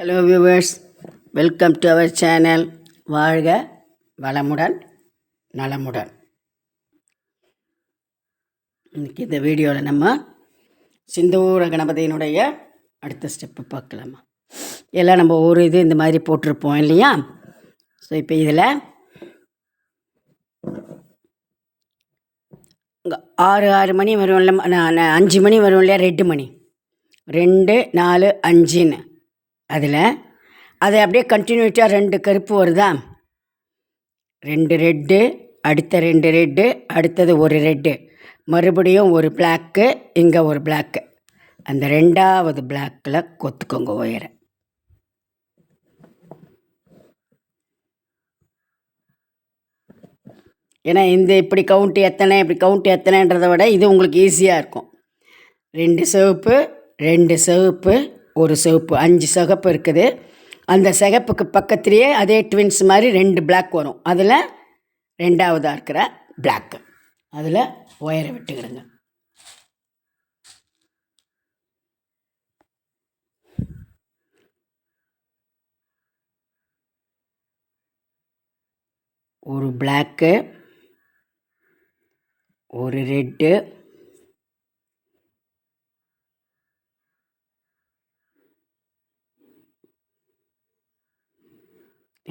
Hello viewers welcome to our channel வாழ்க வளமுடன் நலமுடன். இன்றைக்கி இந்த வீடியோவில் நம்ம சிந்தூர கணபதியினுடைய அடுத்த ஸ்டெப்பு பார்க்கலாமா? எல்லாம் நம்ம ஒரு இது இந்த மாதிரி போட்டிருப்போம் இல்லையா? ஸோ இப்போ இதில் ஆறு ஆறு மணி வரும் இல்லை நான் அஞ்சு மணி வரும் இல்லையா? ரெண்டு மணி. ரெண்டு நாலு அஞ்சுன்னு. அதில் அது அப்படியே கண்டினியூட்டாக ரெண்டு கருப்பு வருதா? ரெண்டு ரெட்டு அடுத்த ரெண்டு ரெட்டு அடுத்தது ஒரு ரெட்டு மறுபடியும் ஒரு பிளாக்கு இங்கே ஒரு பிளாக்கு அந்த ரெண்டாவது பிளாக்கில் கொத்துக்கோங்க ஒயரை ஏன்னா இந்த இப்படி கவுண்ட் எத்தனை இப்படி கவுண்ட் எத்தனைன்றதை விட இது உங்களுக்கு ஈஸியாக இருக்கும். ரெண்டு சிவப்பு ரெண்டு சிவப்பு ஒரு சிவப்பு அஞ்சு சிகப்பு இருக்குது. அந்த சிகப்புக்கு பக்கத்துலேயே அதே ட்வின்ஸ் மாதிரி ரெண்டு பிளாக் வரும். அதில் ரெண்டாவதாக இருக்கிற பிளாக்கு அதில் ஒயரை விட்டுக்கிடுங்க. ஒரு பிளாக்கு ஒரு ரெட்டு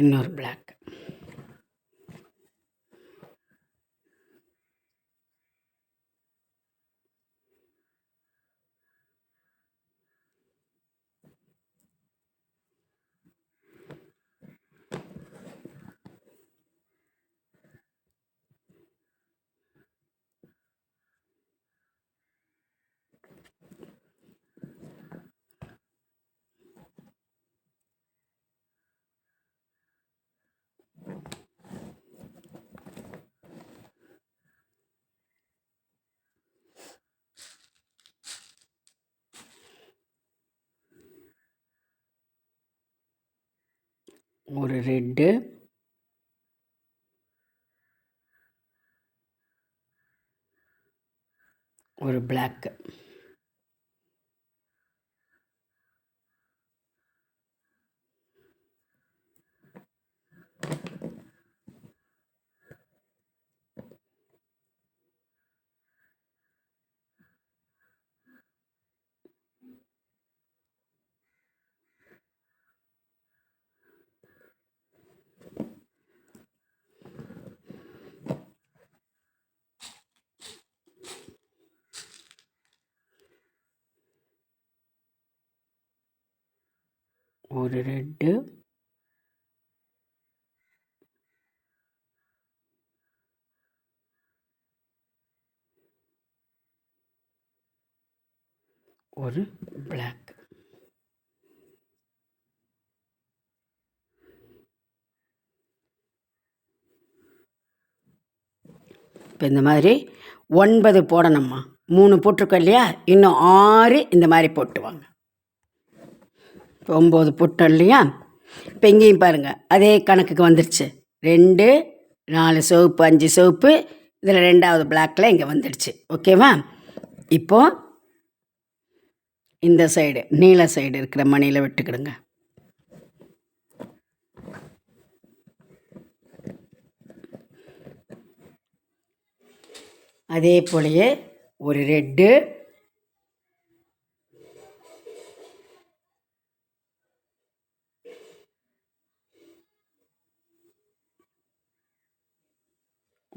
இன்னொரு பிளாக் ஒரு ரெட்டு. ஒரு பிளாக்கு ஒரு ரெட்டு. ஒரு பிளாக் இப்போ இந்த மாதிரி ஒன்பது போடணும்மா. மூணு போட்டிருக்கோம் இல்லையா? இன்னும் ஆறு இந்த மாதிரி போட்டுவாங்க. ஒம்பது புட்டம் இல்லையா? இப்போ இங்கேயும் பாருங்கள் அதே கணக்குக்கு வந்துடுச்சு ரெண்டு நாலு சிவப்பு அஞ்சு சிவப்பு இதில் ரெண்டாவது பிளாக்கில் இங்கே வந்துடுச்சு. ஓகேவா இப்போது இந்த சைடு நீல சைடு இருக்கிற மணியில் விட்டுக்கிடுங்க. அதே போலயே ஒரு ரெட்டு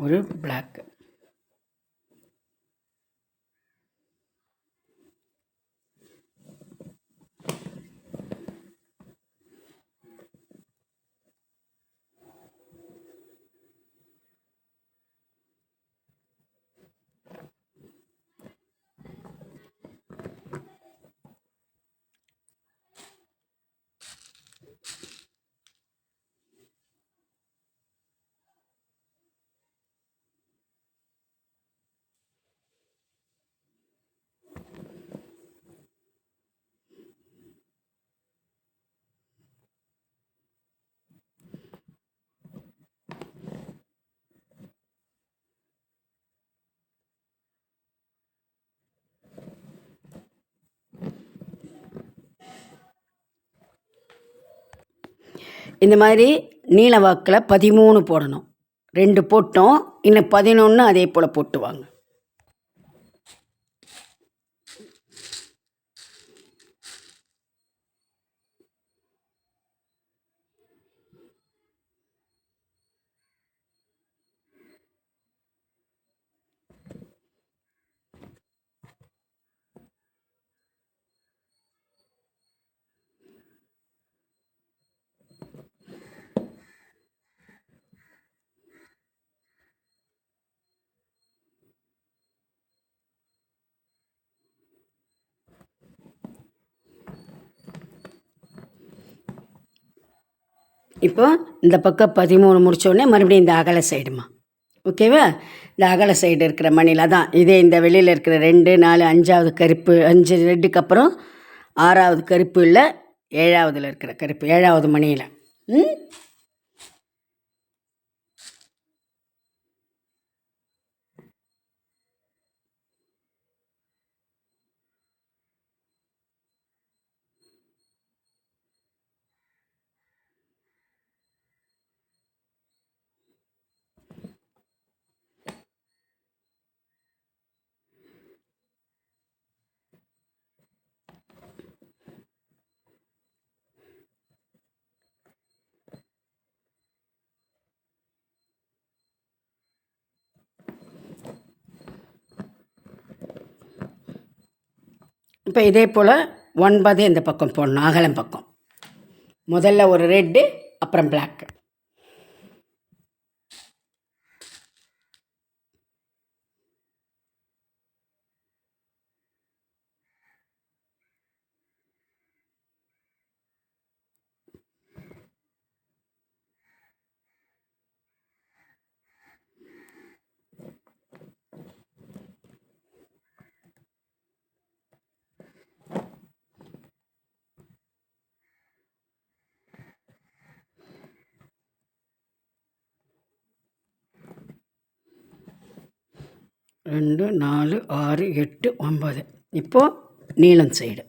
ஒரு பிளாக் இந்த மாதிரி நீல வாக்கில் பதிமூணு போடணும். ரெண்டு போட்டோம் இன்னும் பதினொன்று அதே போல் போட்டுவாங்க வாங்க இப்போ இந்த பக்கம் பதிமூணு முடித்தோடனே மறுபடியும் இந்த அகல சைடுமா ஓகேவா இந்த அகல சைடு இருக்கிற மணியில் தான் இதே இந்த வெளியில் இருக்கிற ரெண்டு நாலு அஞ்சாவது கருப்பு அஞ்சு ரெட்டுக்கு அப்புறம் ஆறாவது கருப்பு இல்லை ஏழாவதில் இருக்கிற கருப்பு ஏழாவது மணியில் ம்? இப்போ இதே போல் ஒன்பது இந்த பக்கம் போடணும் அகலம் பக்கம். முதல்ல ஒரு ரெட்டு அப்புறம் பிளாக்கு ரெண்டு நாலு ஆறு எட்டு ஒன்பது. இப்போது நீளம் சைடு.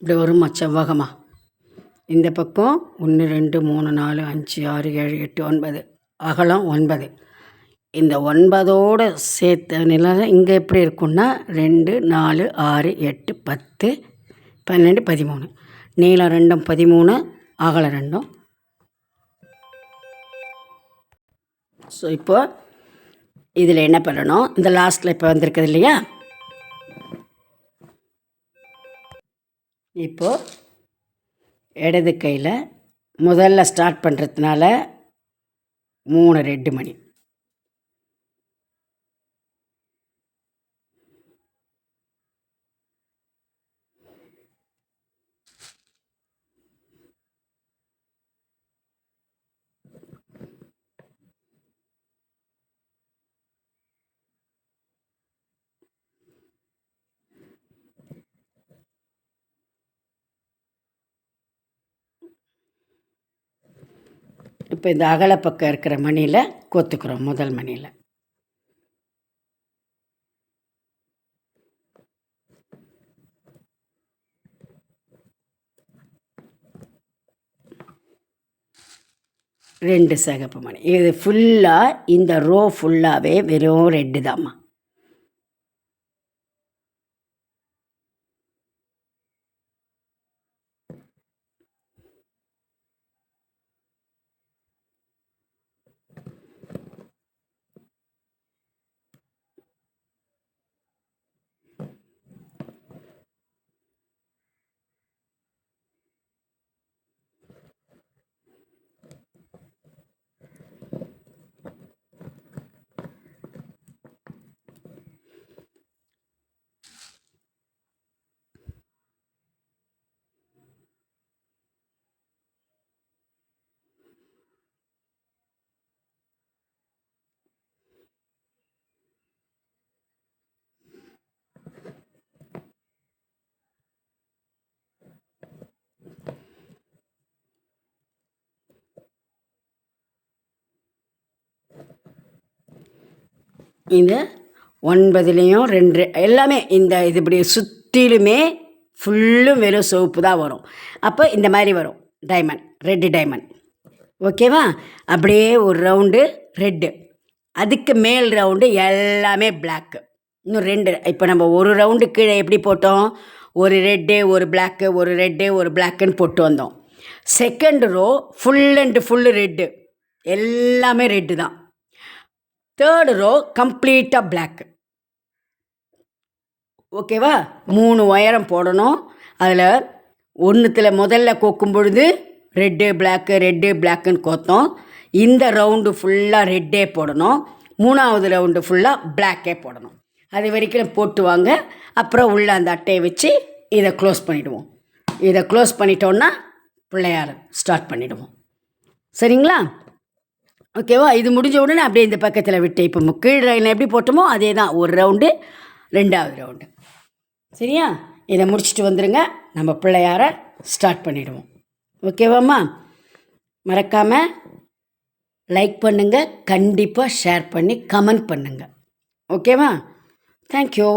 இப்படி வருமா செவ்வகமாக இந்த பக்கம் ஒன்று ரெண்டு மூணு நாலு அஞ்சு ஆறு ஏழு எட்டு ஒன்பது. அகலம் ஒன்பது. இந்த ஒன்பதோடு சேர்த்த நிலம் இங்கே எப்படி இருக்கும்னா ரெண்டு நாலு ஆறு எட்டு பத்து பன்னெண்டு பதிமூணு. நீளம் ரெண்டும் பதிமூணு அகலம் ரெண்டும். ஸோ இப்போ இதில் என்ன பண்ணணும்? இந்த லாஸ்ட்டில் இப்போ வந்திருக்குது இல்லையா? இப்போது இடது கையில் முதல்ல ஸ்டார்ட் பண்ணுறதுனால மூணு ரெட்டு மணி. இப்போ இந்த அகலப்பக்கம் இருக்கிற மணியில் கோத்துக்கிறோம் முதல் மணியில். ரெண்டு சிகப்பு மணி. இது ஃபுல்லாக இந்த ரோ ஃபுல்லாகவே வெறும் ரெட்டு தாம்மா. இந்த ஒன்பதுலேயும் ரெண்டு எல்லாமே இந்த இது இப்படி சுற்றிலுமே ஃபுல்லும் வெறும் சிவப்பு தான் வரும். அப்போ இந்த மாதிரி வரும். டைமண்ட் ரெட்டு டைமண்ட் ஓகேவா அப்படியே ஒரு ரவுண்டு ரெட்டு அதுக்கு மேல் ரவுண்டு எல்லாமே பிளாக்கு இன்னும் ரெண்டு இப்போ நம்ம ஒரு ரவுண்டு கீழே எப்படி போட்டோம்? ஒரு ரெட்டு ஒரு பிளாக்கு ஒரு ரெட்டு ஒரு பிளாக்குன்னு போட்டு வந்தோம். Second row full and full red எல்லாமே ரெட்டு தான். தேர்டு ரோ கம்ப்ளீட்டாக பிளாக்கு ஓகேவா மூணு ஒயரம் போடணும். அதில் ஒன்றுத்தில் முதல்ல கோக்கும் பொழுது ரெட்டு பிளாக்கு ரெட்டு பிளாக்குன்னு கோத்தோம். இந்த ரவுண்டு ஃபுல்லாக ரெட்டே போடணும். மூணாவது ரவுண்டு ஃபுல்லாக பிளாக்கே போடணும். அது வரைக்கும் போட்டு வாங்க. அப்புறம் உள்ள அந்த அட்டையை வச்சு இதை க்ளோஸ் பண்ணிவிடுவோம் இதை க்ளோஸ் பண்ணிட்டோன்னா பிள்ளையார் ஸ்டார்ட் பண்ணிவிடுவோம் சரிங்களா? ஓகேவா இது முடிஞ்ச உடனே அப்படியே இந்த பக்கத்தில் விட்டு இப்போ முக்கீழ் ரயில் எப்படி போட்டோமோ அதே தான் ஒரு ரவுண்டு ரெண்டாவது ரவுண்டு சரியா? இதை முடிச்சுட்டு வந்துடுங்க நம்ம பிள்ளையார ஸ்டார்ட் பண்ணிவிடுவோம் ஓகேவாம்மா மறக்காமல் லைக் பண்ணுங்கள் கண்டிப்பாக ஷேர் பண்ணி கமெண்ட் பண்ணுங்கள் ஓகேவா தேங்க்யூ